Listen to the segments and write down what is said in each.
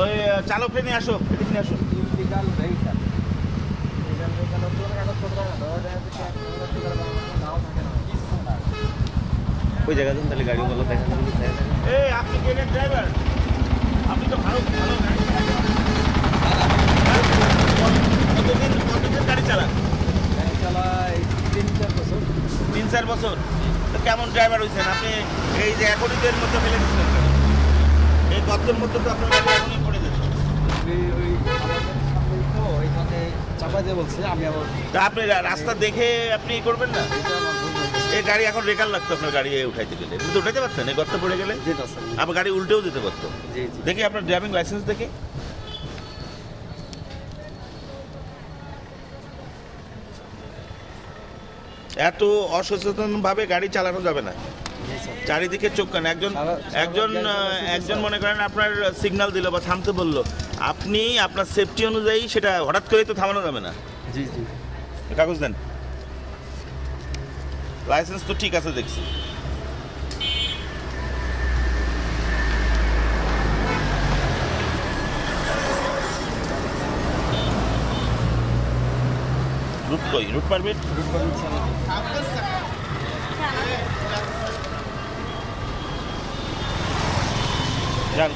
ওই আহ, চালককে নিয়ে আসো এদিকে আসো ওই জায়গা তাহলে এই আপনি ড্রাইভার আপনি তো ভালো ভালো গাড়ি চালান। কতদিন কতদিন গাড়ি চালান? গাড়ি চালায় তিন চার বছর। তিন চার বছর তো কেমন ড্রাইভার হয়েছেন আপনি এই যে এখনই এর মধ্যে ফেলে দিচ্ছেন। এই গর্তের মধ্যে তো আপনার ওই তো চাপা দিয়ে বলছে আমি আবার আপনি রাস্তা দেখে আপনি করবেন না। এই গাড়ি এখন রেকার লাগতো আপনার গাড়ি উঠাইতে গেলে। কিন্তু উঠাইতে পারতেন এই গর্তে পড়ে গেলে? আপনার গাড়ি উল্টেও যেতে পারতো। দেখি আপনার ড্রাইভিং লাইসেন্স দেখি। এত অসচেতন ভাবে গাড়ি চালানো যাবে না। চারিদিকে চোখ কান। একজন একজন একজন মনে করেন আপনার সিগন্যাল দিল বা থামতে বলল। আপনি আপনার সেফটি অনুযায়ী সেটা হঠাৎ করেই তো থামানো যাবে না। জি জি। কাগজ দেন। লাইসেন্স তো ঠিক আছে দেখছি। রুট কই? Route permit route permit sir যান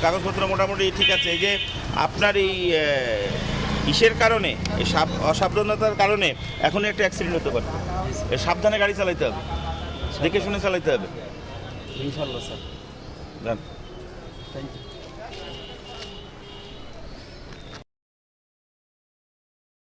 কাগজপত্র মোটামুটি ঠিক আছে। এই যে আপনার এই ইসের কারণে এই সাব- অসাবধানতার কারণে এখনই একটা অ্যাক্সিডেন্ট হতে পারে। সাবধানে গাড়ি চালাইতে হবে। দেখে শুনে চালাইতে হবে। ইনশাল্লাহ স্যার। ধন্যবাদ থ্যাংক ইউ